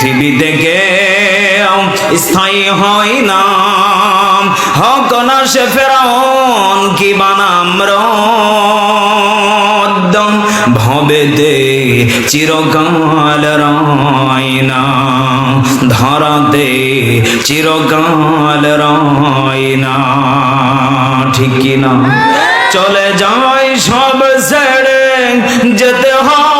পৃথিবীতে কেউ স্থায়ী হয় না হক না সে ফেরাউন, কি বানাম রদ্দম। ভবেতে চিরকাল রয় না। ধরাতে চিরকাল রয় না। ঠিক কি না? চলে যাই সব ছেড়ে যেতে হয়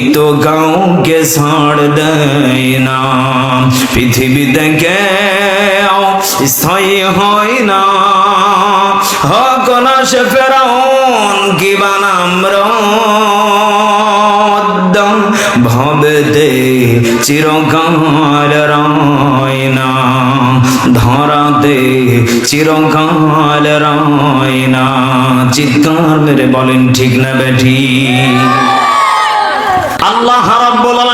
কাউকে ছাড় দেয় না। পৃথিবীতে কেউ স্থায়ী হয় না। হক না সে ফেরাউন, কি বানাম রদ্দম ভবেতে চিরকাল রয় না। ধরাতে চিরকাল রয় না। চিৎকার মেরে বলেন, ঠিক না বেঠি আল্লাহ রাব্বুল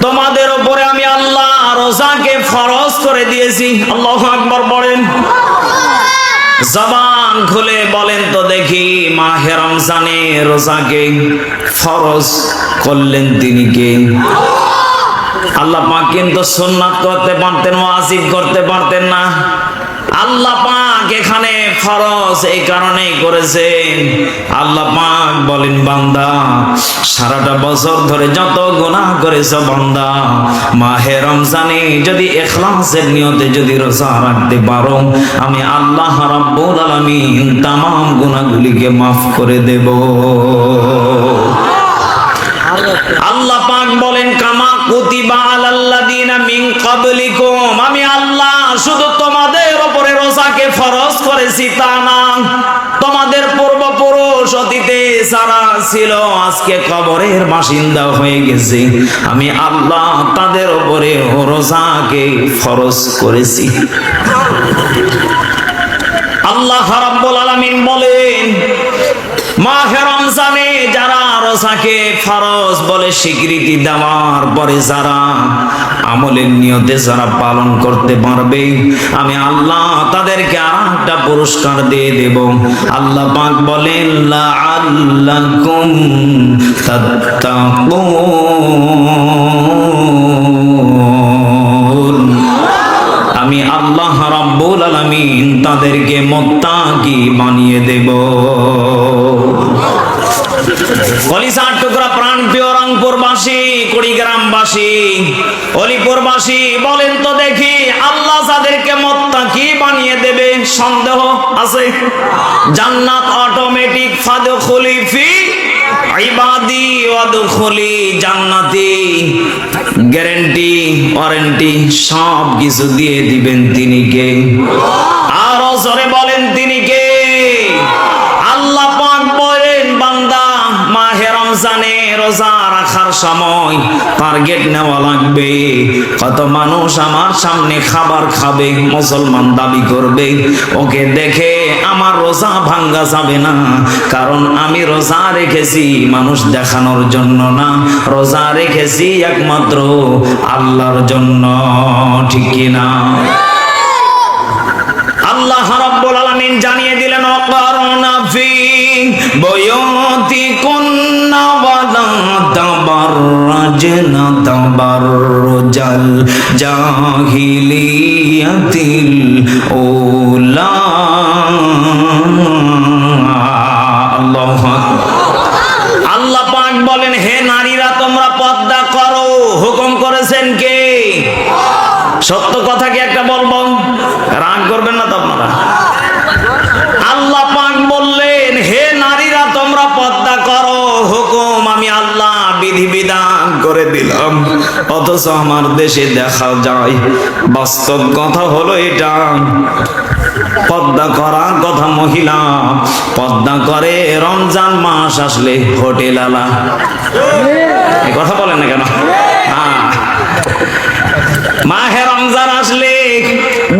তোমাদের উপরে আমি আল্লাহ রোজাকে ফরজ করে দিয়েছি। আল্লাহু আকবার বলেন। জবান খুলে বলেন তো দেখি মাহে রমজানে রোজাকে ফরজ করলেন তিনি কে? আল্লাহ পাক কিন্তু সুন্নাত করতে পারতেন, ওয়াজিব করতে পারতেন না। আল্লাহ পাক এখানে ফরজ এই কারণেই করেছেন। আল্লাহ পাক বলেন, বান্দা, সারাটা বছর ধরে যত গুনাহ করেছ বান্দা, মাহে রমজানে যদি ইখলাসের নিয়তে যদি রোজা রাখতে পারো, আমি আল্লাহ রাব্বুল আলামিন তামাম গুনাহগুলিকে মাফ করে দেব। আল্লাহ পাক বলেন, কামা কুতিবা আলাল্লাযিনা মিন ক্বাবলিকুম, আমি আল্লাহ শুধু তোমাদের রোজাকে ফরজ করেছি তা না। তোমাদের পূর্বপুরুষ অতীতে যারা ছিল, আজকে কবরের বাসিন্দা হয়ে গেছে। আমি আল্লাহ তাদের উপরে রোজাকে ফরজ করেছি। আল্লাহ রাব্বুল আলামিন বলেন রমজানে যারা রোজাকে ফরজ বলে স্বীকৃতি দেওয়ার পরে যারা আমলের নিয়তে যারা পালন করতে পারবে, আমি আল্লাহ তাদেরকে আর একটা পুরস্কার দিয়ে দেব। আল্লাহ পাক বলেন আল্লাহ তাত্তাকুন। অলিপুরবাসী বলেন তো দেখি, আল্লাহ যাদেরকে মোত্তাকি বানিয়ে দেবে? সন্দেহ আছে? জান্নাত অটোমেটিক ফাদখুলি ফি ইবাদি ওয়াদখুলি জান্নাতি। গ্যারান্টি, ওয়ারেন্টি, সব কিছু দিয়ে দিবেন তিনি কে? আরও জোরে বলেন তিনি কে আল্লাহ পাক বলেন বান্দা মাহে রমজানে রোজা রাখার সময় টার্গেট নেওয়া লাগবে। কত মানুষ আমার সামনে খাবার খাবে, মুসলমান দাবি করবে, ওকে দেখে আমার রোজা ভাঙ্গা যাবে না। কারণ আমি রোজা রেখেছি মানুষ দেখানোর জন্য না, রোজা রেখেছি একমাত্র আল্লাহর জন্য, ঠিক কিনা আল্লাহ রাব্বুল আলামিন জানিয়ে দিলেন, অকারণা ফি বয়তিকু تبرجن تبرج الجاهلية الأولى الله أكبر আল্লাহ পাক বলেন হে নারীরা তোমরা পর্দা করো হুকুম করেছেন কে সত্য কথা কি একটা বলবো রাগ করবেন না তো আপনারা আল্লাহ বিধি বিধান করে দিলাম। অথচ আমার দেশে দেখা যায়, বাস্তব কথা হলো এটা। পদ্মা করার কথা মহিলা, পদ্মা করে রমজান মাস আসলে হোটেল আলা। কথা বলেন না কেন? হ্যাঁ। মাহে রমজান আসলে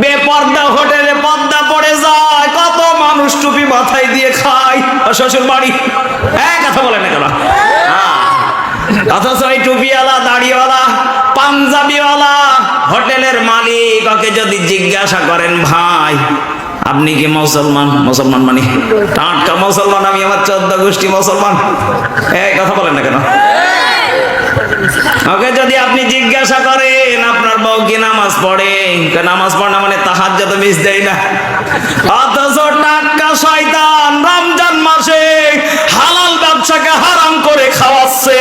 বেপর্দা হোটেলে পর্দা পড়ে যায়, কত মানুষ টুপি মাথায় দিয়ে খায়। শ্বশুর বাড়ি হ্যাঁ কথা বলে না কেন। অথচ ওই টুপিওয়ালা, দাড়িওয়ালা, পাঞ্জাবিওয়ালা হোটেলের মালিক, ওকে যদি জিজ্ঞাসা করেন, ভাই, আপনি কি মুসলমান? মুসলমান মানে টাটকা মুসলমান, আমি আমার চোদ্দ গোষ্ঠী মুসলমান। এই কথা বলেন না কেন? ওকে যদি আপনি জিজ্ঞাসা করেন, আপনার বউ কি নামাজ পড়ে? নামাজ পড়ে না মানে তাহার যত মিস দেয় না। অথচ টাটকা শয়তান রমজান মাসে হালাল ব্যবসাকে হারাম করে খাওয়াচ্ছে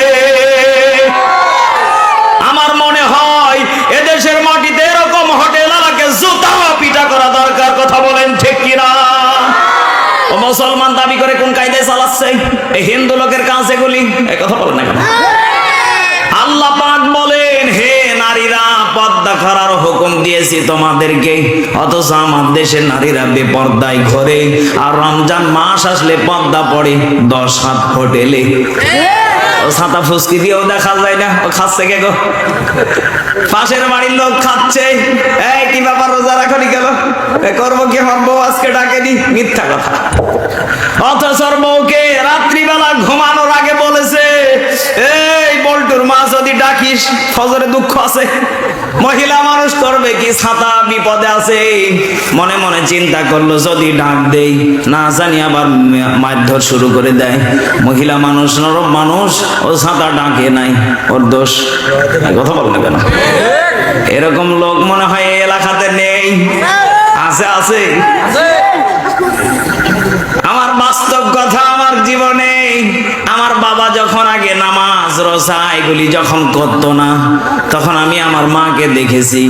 আমার মনে হয় এদেশের মাটিতে এরকম হোটেল আলাকে জুতা পিটা করা দরকার কথা বলেন ঠিক কিনা ও মুসলমান দাবি করে কোন চালাচ্ছে এই হিন্দু লোকের কাজ এগুলি এই কথা বলেন না কেন? আল্লাহ পাক বলেন, হে নারীরা, পর্দা করার হুকুম দিয়েছি তোমাদেরকে। অথচ আমার দেশের নারীরা বেপর্দায় ঘরে। আর রমজান মাস আসলে পর্দা পড়ে দশ হাত হোটেলে। ছাতা ফুসকি দিয়েও দেখা যায় না। ও খাচ্ছে কে গো? পাশের বাড়ির লোক খাচ্ছে। ব্যাপার রোজা রাখনি গেল করব কি আজকে ডাকেনি? মিথ্যা কথা। অথচ বউকে রাত্রিবেলা ঘুমানোর আগে বলেছে, এই বল্টুর মা যদি ডাকিস, ফজরে দুঃখ আছে। মহিলা মানুষ করবে কি ছাতা, বিপদে আছে। মনে মনে চিন্তা করল, যদি ডাক দেই, না জানি আবার মারধর শুরু করে দেয়। মহিলা মানুষ, নরম মানুষ, ও ছাতা ডাকে নাই। ওর দোষ। কথা বল না এরকম লোক মনে হয় এলাকাতে নেই। আছে আছে। আমার বাস্তব কথা আমার জীবনে আমার বাবা যখন আগে নামাজ রোজা এগুলি যখন করতো না তখন আমি আমার মাকে দেখেছি।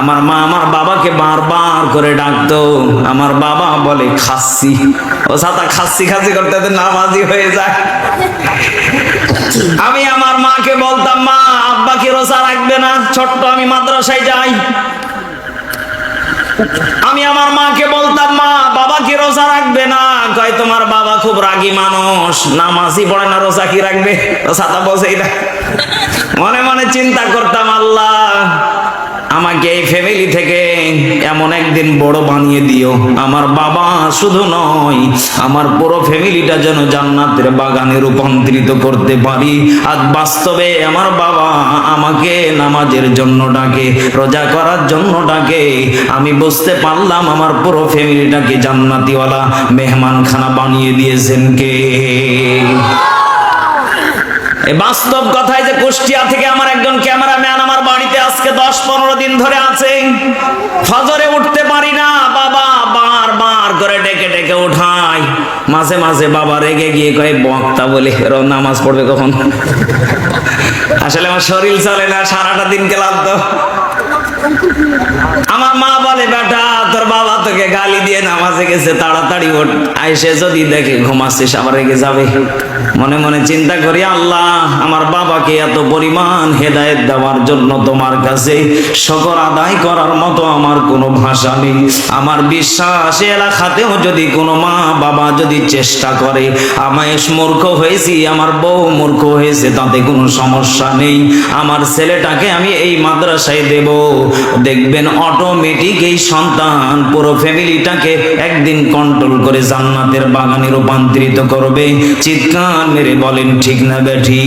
আমার মা আমার বাবাকে বারবার করে ডাকতো। আমার বাবা বলে খাসি। ও সাতা খাসি খাসি করতে নামাজি হয়ে যায়। আমি আমার মাকে বলতাম মা আব্বা কি রোজা রাখবে না? ছোট্ট আমি মাদ্রাসায় যাই। আমি আমার মাকে বলতাম, মা বাবা কি রোজা রাখবে না? কয়, তোমার বাবা খুব রাগী মানুষ। নামাজই পড়ে না, রোজা কি রাখবে? সাতা বসেই না মনে মনে চিন্তা করতাম, আল্লাহ আমাকে এই ফ্যামিলি থেকে এমন একদিন বড় বানিয়ে দিও। আমার বাবা শুধু নয়, আমার পুরো ফ্যামিলিটা যেন জান্নাতের বাগানে রূপান্তরিত করতে পারি। আজ বাস্তবে আমার বাবা আমাকে নামাজের জন্য ডাকে, রোজা করার জন্য ডাকে। আমি বুঝতে পারলাম আমার পুরো ফ্যামিলিটাকে জান্নাতিওয়ালা মেহমান খানা বানিয়ে দিয়েছেন কে। বাস্তব কথায় যে কুষ্টিয়া থেকে আমার একজন ক্যামেরাম্যান আজকে দশ পনেরো দিন ধরে আছে। ফজরে উঠতে পারি না, বাবা বার বার করে ডেকে ডেকে উঠাই। মাঝে মাঝে বাবা রেগে গিয়ে কয়ে, বক্তা বলে এর নামাজ পড়বে কখন? আসলে আমার শরীর চলে না, সারাটা দিন লাগতো আমার মা বলে, বেটা তোর বাবা তোকে গালি দিয়ে নামাজে গেছে, তাড়াতাড়ি ওঠ। আইসে যদি দেখে ঘুমাচ্ছিস আবার রেগে যাবে। মনে মনে চিন্তা করি, আল্লাহ, আমার বাবাকে এত পরিমাণ হেদায়েত দেওয়ার জন্য তোমার কাছে শকর আদায় করার মতো আমার কোনো ভাষা নেই। আমার বিশ্বাস এলাকাতেও যদি কোনো মা বাবা যদি চেষ্টা করে আমায় মূর্খ হয়েছি, আমার বউ মূর্খ হয়েছে, তাতে কোনো সমস্যা নেই। আমার ছেলেটাকে আমি এই মাদ্রাসায় দেব। দেখবেন অটোমেটিক এই সন্তান পুরো ফ্যামিলিটাকে একদিন কন্ট্রোল করে জান্নাতের বাগানে রূপান্তরিত করবে। চিৎকার মেরে বলেন, ঠিক না বেঠি?